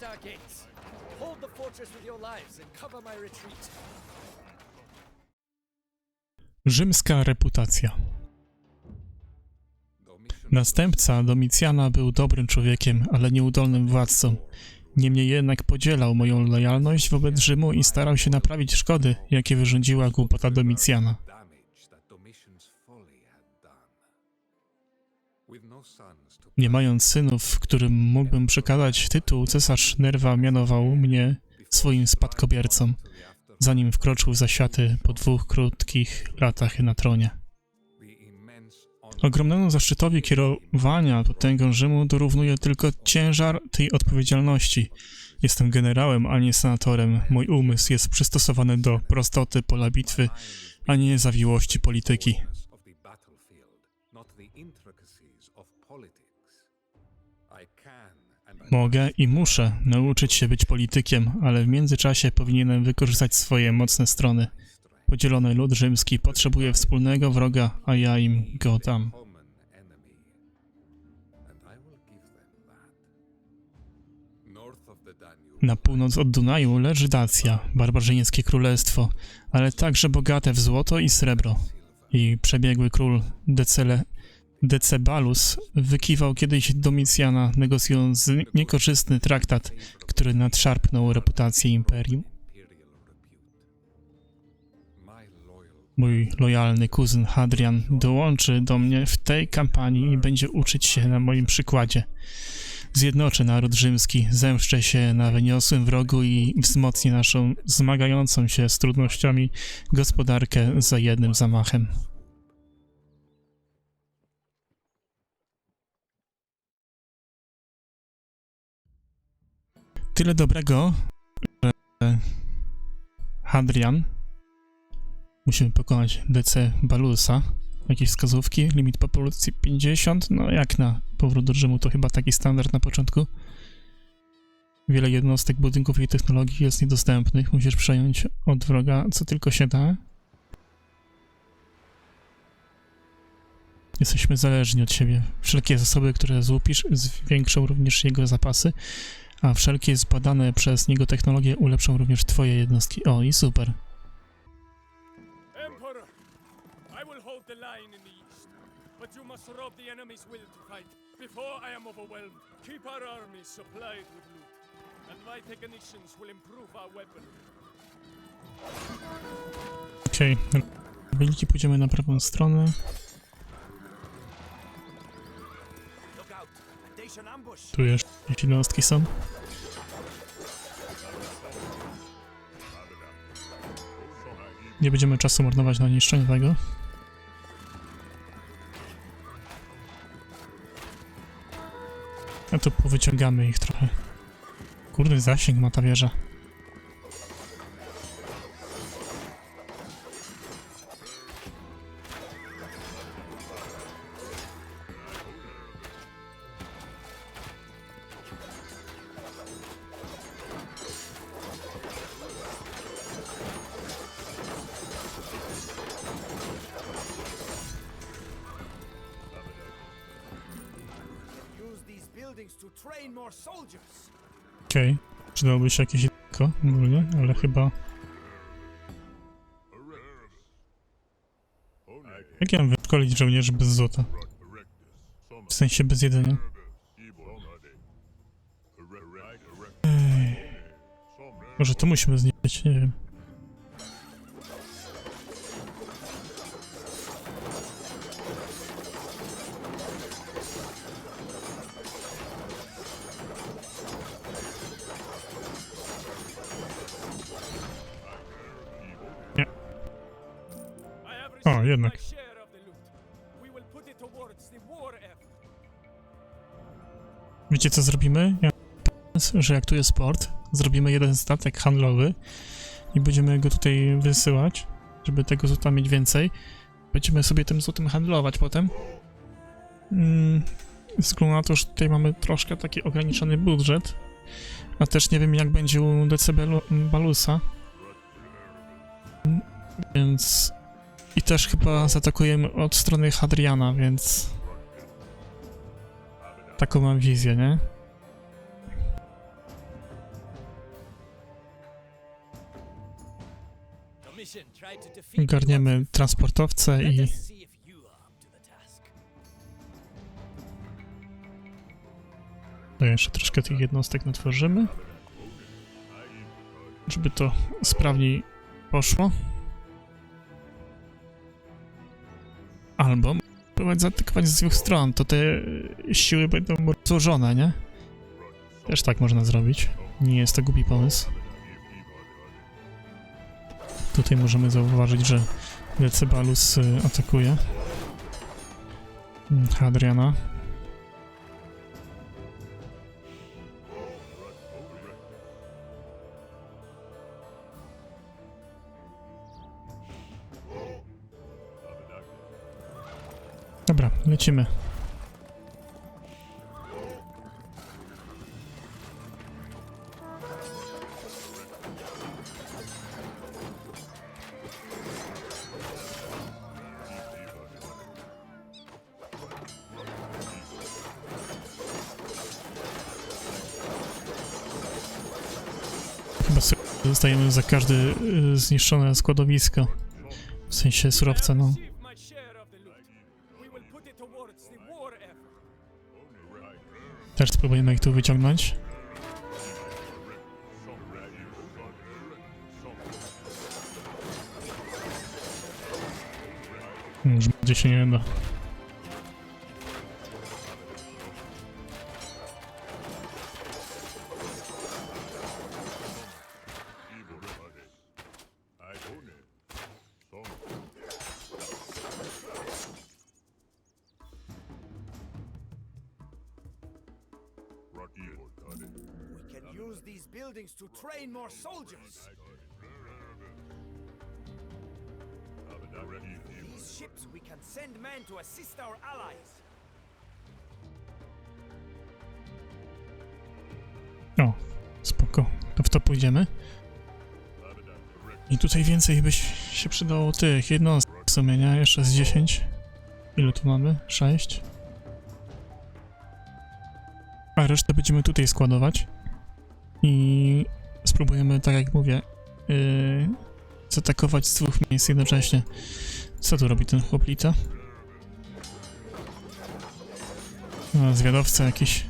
Guard our gates. Hold the fortress with your lives and cover my retreat. Rzymska reputacja. Następca Domicjana był dobrym człowiekiem, ale nieudolnym władcą. Niemniej jednak podzielał moją lojalność wobec Rzymu i starał się naprawić szkody, jakie wyrządziła głupota Domicjana. Nie mając synów, którym mógłbym przekazać tytuł, cesarz Nerwa mianował mnie swoim spadkobiercą, zanim wkroczył za po dwóch krótkich latach na tronie. Ogromnemu zaszczytowi kierowania potęgą Rzymu dorównuje tylko ciężar tej odpowiedzialności. Jestem generałem, a nie senatorem. Mój umysł jest przystosowany do prostoty pola bitwy, a nie zawiłości polityki. Mogę i muszę nauczyć się być politykiem, ale w międzyczasie powinienem wykorzystać swoje mocne strony. Podzielony lud rzymski potrzebuje wspólnego wroga, a ja im go dam. Na północ od Dunaju leży Dacja, barbarzyńskie królestwo, ale także bogate w złoto i srebro. I przebiegły król Decele, Decebalus wykiwał kiedyś Domicjana, negocjując niekorzystny traktat, który nadszarpnął reputację imperium. Mój lojalny kuzyn Hadrian dołączy do mnie w tej kampanii i będzie uczyć się na moim przykładzie. Zjednoczę naród rzymski, zemszczę się na wyniosłym wrogu i wzmocnię naszą zmagającą się z trudnościami gospodarkę za jednym zamachem. Tyle dobrego, że Hadrian Musimy pokonać DC Balusa. Jakieś wskazówki? Limit populacji 50? No jak na powrót do Rzymu to chyba taki standard na początku. Wiele jednostek, budynków i technologii jest niedostępnych. Musisz przejąć od wroga co tylko się da. Jesteśmy zależni od siebie. Wszelkie zasoby, które złupisz, zwiększą również jego zapasy, a wszelkie zbadane przez niego technologie ulepszą również twoje jednostki. O, i super. Emperor, I will hold the line in the east, but you must rob the enemy's will to fight before I am overwhelmed. Keep our armies supplied with loot, and my technicians will improve our weaponry. Okej, wyniki pójdziemy na prawą stronę. Tu jeszcze jakieś jednostki są. Nie będziemy czasu marnować na niszczenie tego. A to powyciągamy ich trochę. Kurde, zasięg ma ta wieża. Okej, przydałoby się jakieś jedynko ogólnie, ale chyba... Jak ja mam wyszkolić żołnierzy bez złota? W sensie bez jedzenia. Ej. Może to musimy zniszczyć, nie wiem. Wiecie co zrobimy? Ja że jak tu jest port, zrobimy jeden statek handlowy i będziemy go tutaj wysyłać, żeby tego złota mieć więcej. Będziemy sobie tym złotem handlować potem. Mm, względu na to, że tutaj mamy troszkę taki ograniczony budżet, a też nie wiem jak będzie u DC Balu- Balusa. Mm, Więc... I też chyba zaatakujemy od strony Hadriana, więc taką mam wizję, nie? Garniemy transportowce i... No jeszcze troszkę tych jednostek natworzymy, żeby to sprawniej poszło. Albo próbować zaatakować z dwóch stron, to te siły będą rozłożone, nie? Też tak można zrobić. Nie jest to głupi pomysł. Tutaj możemy zauważyć, że Decebalus y, atakuje Mm, Hadriana. Lecimy. Chyba dostajemy za każde y, zniszczone składowisko. W sensie surowca, no. Też spróbujemy ich tu wyciągnąć. Już bardziej się nie da. Use these buildings to train more soldiers. These ships we can send men to assist our allies. O, spoko. To w to pójdziemy. I tutaj więcej by się przydało tych jednostek w sumie, nie? Jeszcze z 10. Ile tu mamy? 6. A resztę będziemy tutaj składować. I spróbujemy, tak jak mówię, yy, zaatakować z dwóch miejsc jednocześnie. Co tu robi ten chłoplita? A, zwiadowca jakiś.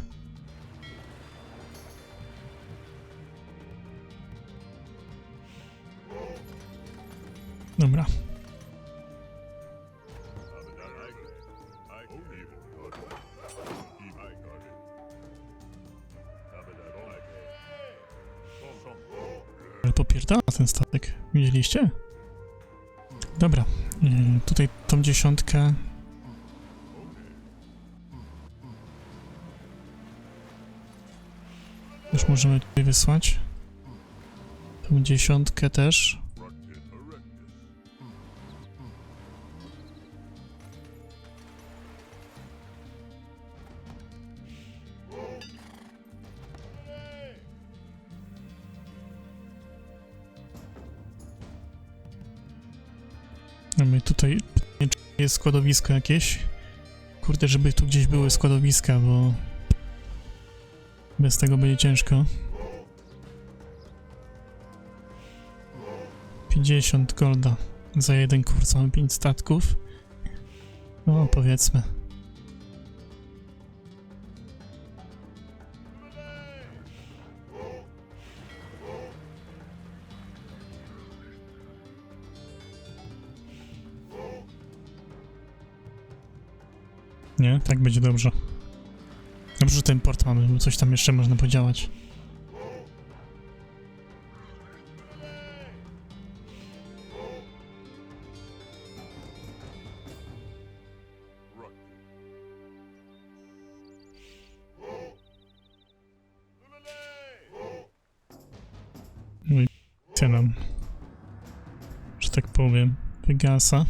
Dobra. Popierdala ten statek. Widzieliście? Dobra. Yy, tutaj tą dziesiątkę. Już możemy tutaj wysłać. Tą dziesiątkę też. Jest składowisko jakieś. Kurde, żeby tu gdzieś były składowiska, bo bez tego będzie ciężko. 50 golda za jeden kurs, mamy 5 statków. No, powiedzmy. Nie, tak będzie dobrze. Dobrze, że ten port mamy, bo coś tam jeszcze można podziałać. No i co nam, że tak powiem, wygasa.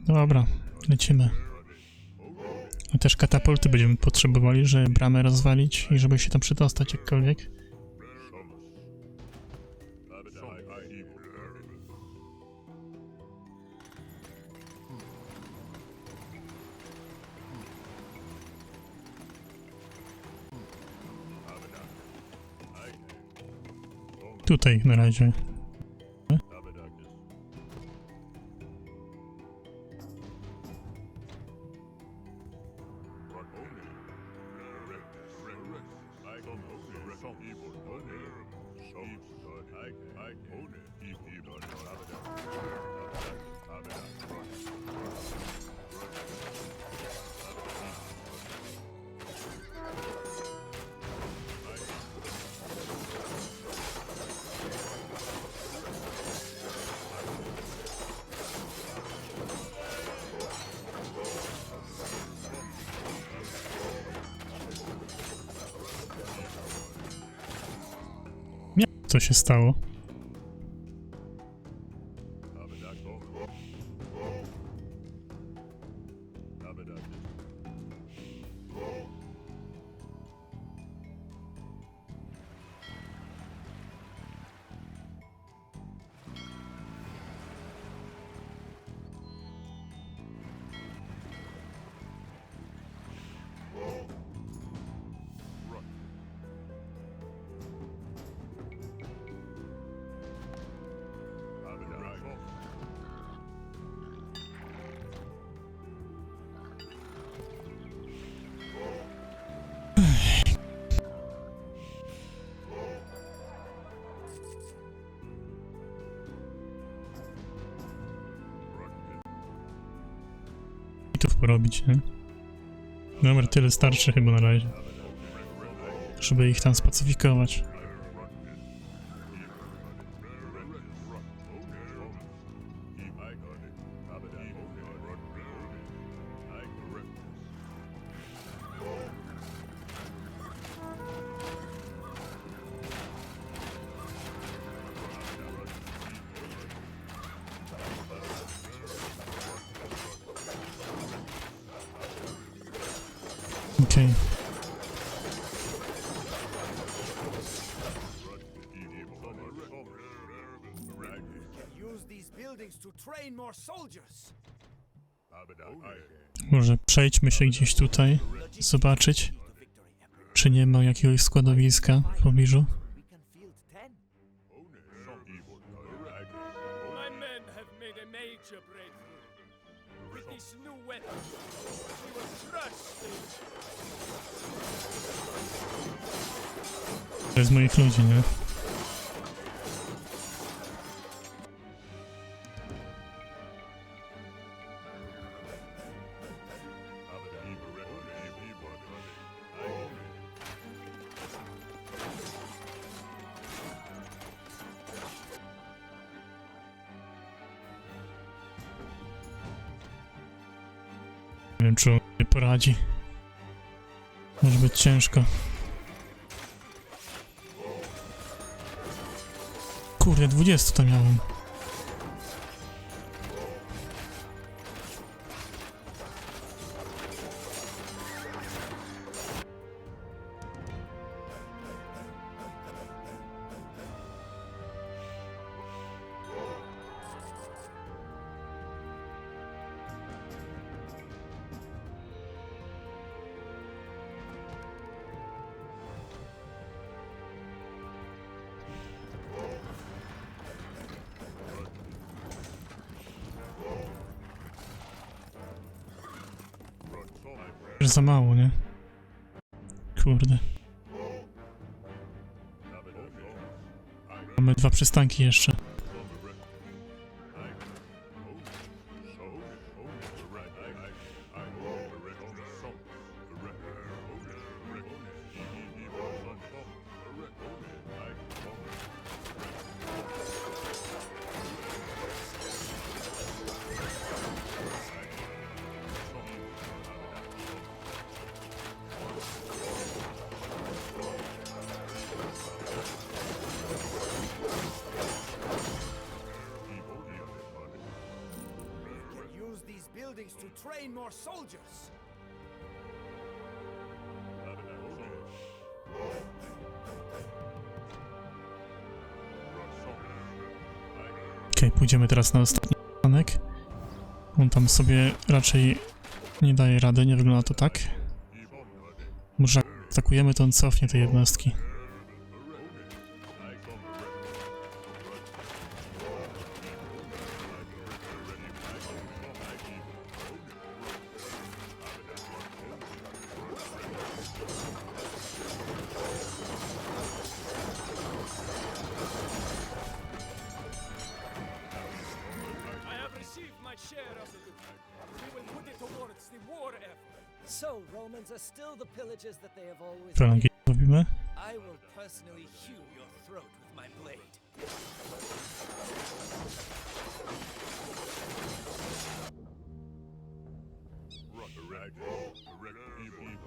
Dobra, lecimy. Też katapulty będziemy potrzebowali, żeby bramę rozwalić i żeby się tam przedostać jakkolwiek. Tutaj na razie. Co się stało? Porobić, nie? Dobra, tyle starczy chyba na razie. Żeby ich tam spacyfikować. Soldiers. Może przejdźmy się gdzieś tutaj, zobaczyć, czy nie ma jakiegoś składowiska w pobliżu. Jest moich ludzi, nie? Nie wiem, czy on sobie poradzi. Może być ciężko. Kurde, 20 tam miałem. Już za mało, nie? Kurde. Mamy dwa przystanki jeszcze. Train more soldiers. Okej, pójdziemy teraz na ostatni przystanek. On tam sobie raczej nie daje rady, nie wygląda to tak. Może atakujemy, to on cofnie te jednostki.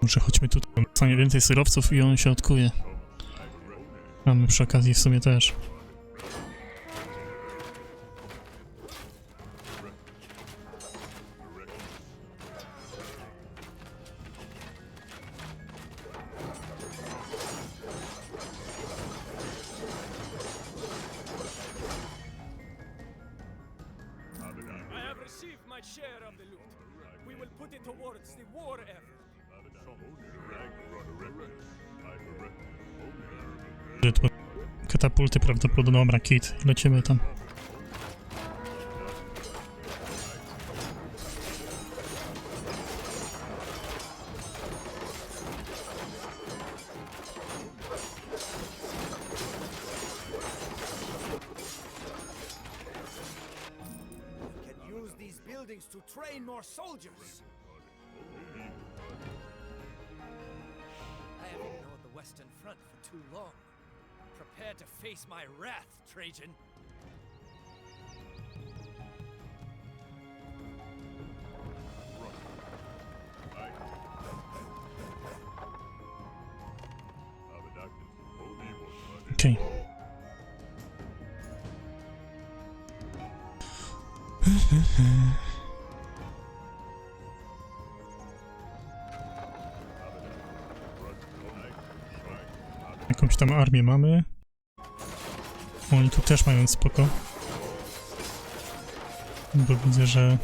Może chodźmy tutaj, co nie więcej surowców i on się odkuje. Mamy przy okazji w sumie też. Buildings to train more soldiers. I have ignored the Western Front for too long. Prepare to face my wrath, Trajan. Okej. Jakąś tam armię mamy. Oni tu też mają spoko. Bo widzę, że...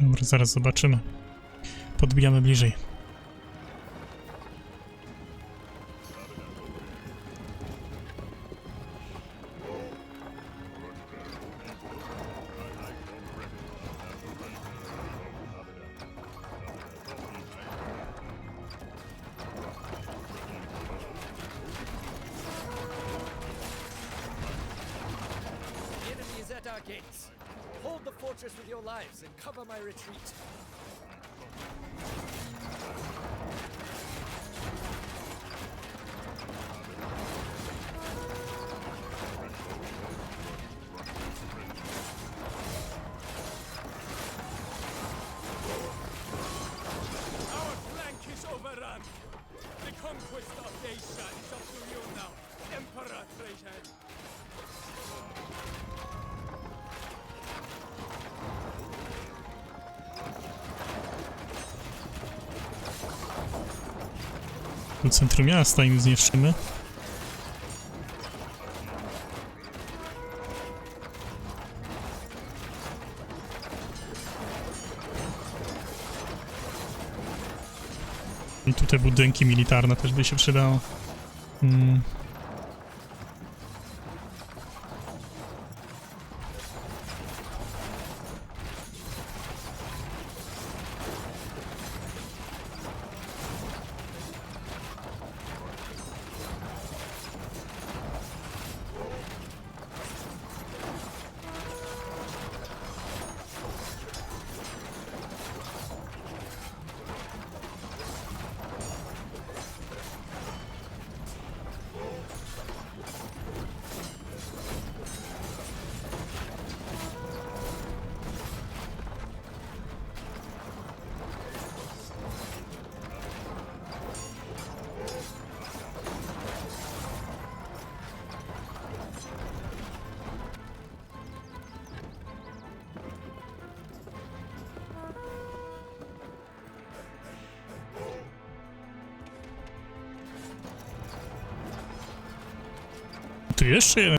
Dobra, zaraz zobaczymy. Podbijamy bliżej. Gates. Hold the fortress with your lives and cover my retreat. Centrum miasta im zniszczymy. I tutaj budynki militarne też by się przydało. Mm. Tu jeszcze jeden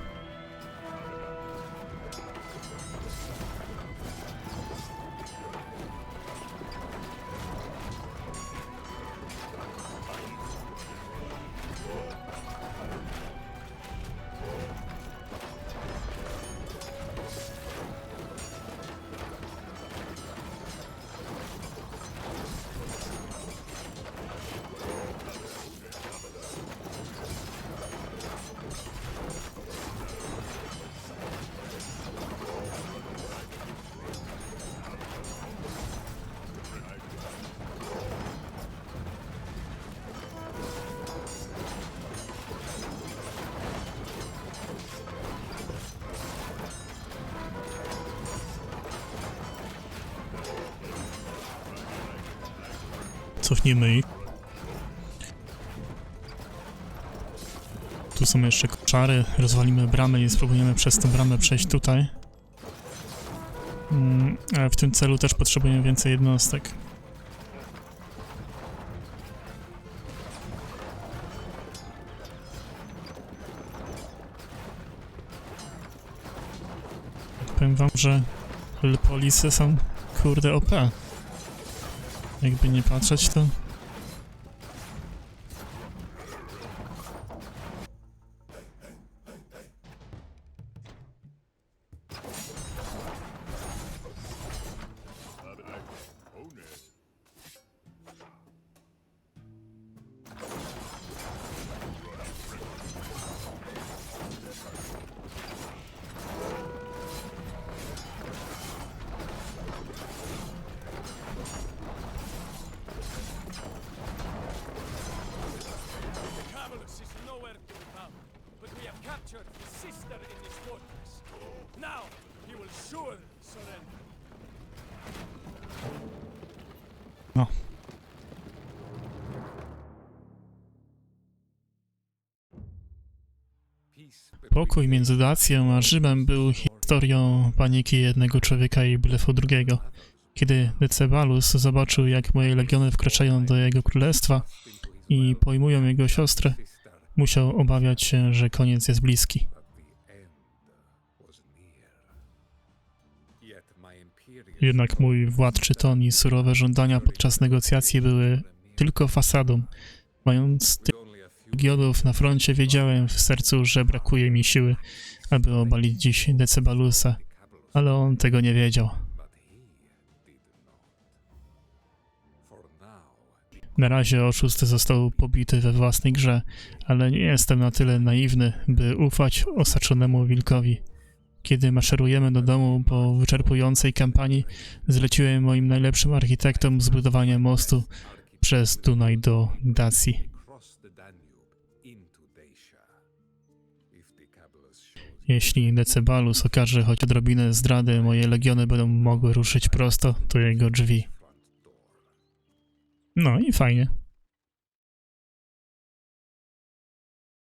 Cofnijmy ich. Tu są jeszcze koczary. Rozwalimy bramę i spróbujemy przez tę bramę przejść tutaj. Mm, ale w tym celu też potrzebujemy więcej jednostek. Powiem wam, że polisy są kurde OP. Jakby nie patrzeć to... captured his sister in this fortress. Now he will surely surrender. No. Pokój między Dacją a Rzymem był historią paniki jednego człowieka i blefu drugiego. Kiedy Decebalus zobaczył, jak moje legiony wkraczają do jego królestwa i pojmują jego siostrę, musiał obawiać się, że koniec jest bliski. Jednak mój władczy ton i surowe żądania podczas negocjacji były tylko fasadą. Mając legionów na froncie, wiedziałem w sercu, że brakuje mi siły, aby obalić dziś Decebalusa, ale on tego nie wiedział. Na razie oszust został pobity we własnej grze, ale nie jestem na tyle naiwny, by ufać osaczonemu wilkowi. Kiedy maszerujemy do domu po wyczerpującej kampanii, zleciłem moim najlepszym architektom zbudowanie mostu przez Dunaj do Dacji. Jeśli Decebalus okaże choć odrobinę zdrady, moje legiony będą mogły ruszyć prosto do jego drzwi. No i fajnie.